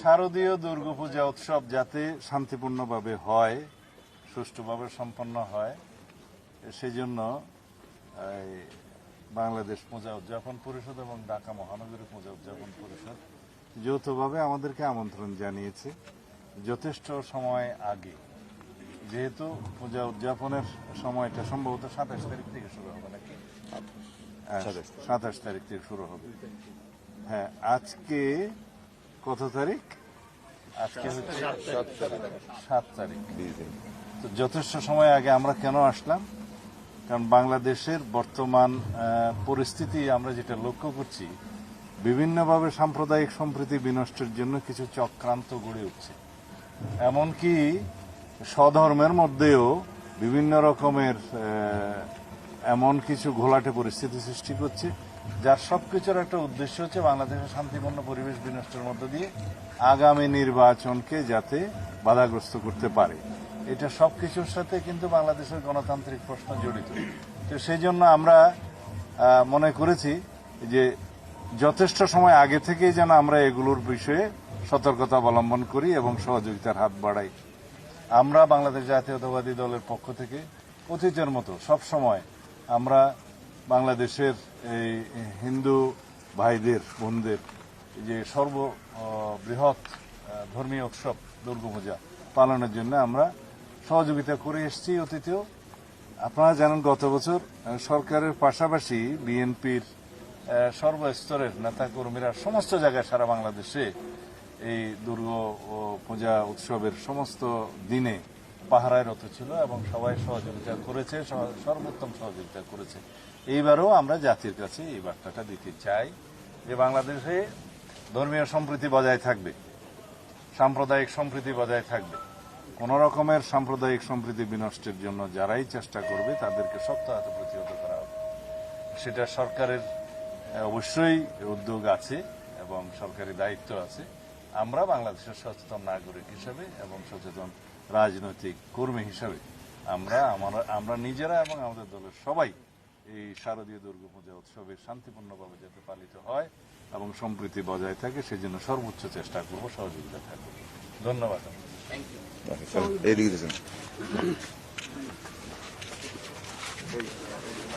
শারদীয় দুর্গাপূজা উৎসব যাতে শান্তিপূর্ণভাবে হয় সুষ্ঠুভাবে সম্পন্ন হয় সেই জন্য বাংলাদেশ পূজা উদযাপন পরিষদ এবং ঢাকা মহানগরী পূজা উদযাপন পরিষদ যৌথভাবে আমাদেরকে আমন্ত্রণ জানিয়েছে। যথেষ্ট সময় আগে যেহেতু পূজা উদযাপনের সময়টা সম্ভবত সাতাশ তারিখ থেকে শুরু হবে নাকি? সাতাশ তারিখ থেকে শুরু হবে। হ্যাঁ আজকে কত তারিখ? আজকে হচ্ছে সাত তারিখ। তো যথেষ্ট সময় আগে আমরা কেন আসলাম? কারণ বাংলাদেশের বর্তমান পরিস্থিতি আমরা যেটা লক্ষ্য করছি বিভিন্নভাবে সাম্প্রদায়িক সম্প্রীতি বিনষ্টের জন্য কিছু চক্রান্ত গড়ে উঠছে। এমনকি স্বধর্মের মধ্যেও বিভিন্ন রকমের এমন কিছু ঘোলাটে পরিস্থিতি সৃষ্টি করছে, যার সবকিছুর একটা উদ্দেশ্য হচ্ছে বাংলাদেশের শান্তিপূর্ণ পরিবেশ বিনষ্টের মধ্য দিয়ে আগামী নির্বাচনকে যাতে বাধাগ্রস্ত করতে পারে। এটা সবকিছুর সাথে কিন্তু বাংলাদেশের গণতান্ত্রিক প্রশ্ন জড়িত। তো সেই জন্য আমরা মনে করেছি যে যথেষ্ট সময় আগে থেকেই যেন আমরা এগুলোর বিষয়ে সতর্কতা অবলম্বন করি এবং সহযোগিতার হাত বাড়াই। আমরা বাংলাদেশ জাতীয়তাবাদী দলের পক্ষ থেকে অতীতের মতো সব সময় আমরা বাংলাদেশের এই হিন্দু ভাইদের, বোনদের যে সর্ব বৃহৎ ধর্মীয় উৎসব দুর্গাপূজা পালনের জন্য আমরা সহযোগিতা করে এসেছি অতীতেও। আপনারা জানেন গত বছর সরকারের পাশাপাশি বিএনপির সর্বস্তরের নেতাকর্মীরা সমস্ত জায়গায় সারা বাংলাদেশে এই দুর্গা পূজা উৎসবের সমস্ত দিনে পাহারায় রত ছিল এবং সবাই সহযোগিতা করেছে সর্বোত্তম সহযোগিতা করেছে। এইবারও আমরা জাতির কাছে এই বার্তাটা দিতে চাই যে বাংলাদেশে ধর্মীয় সম্প্রীতি বজায় থাকবে, সাম্প্রদায়িক সম্প্রীতি বজায় থাকবে। কোন রকমের সাম্প্রদায়িক সম্প্রীতি বিনষ্টের জন্য যারাই চেষ্টা করবে, তাদেরকে শক্ত হাতে প্রতিহত করা হবে। সেটা সরকারের অবশ্যই উদ্যোগ আছে এবং সরকারি দায়িত্ব আছে। আমরা বাংলাদেশের সচেতন নাগরিক হিসেবে এবং সচেতন রাজনৈতিক কর্মী হিসাবে আমরা আমরা আমরা নিজেরা এবং আমাদের দলের সবাই এই শারদীয় দুর্গা দুর্গাপূজা উৎসবে শান্তিপূর্ণভাবে যাতে পালিত হয় এবং সম্প্রীতি বজায় থাকে সেজন্য সর্বোচ্চ চেষ্টা করব সহযোগিতা থাকবে ধন্যবাদ এইদিকে দিয়েছেন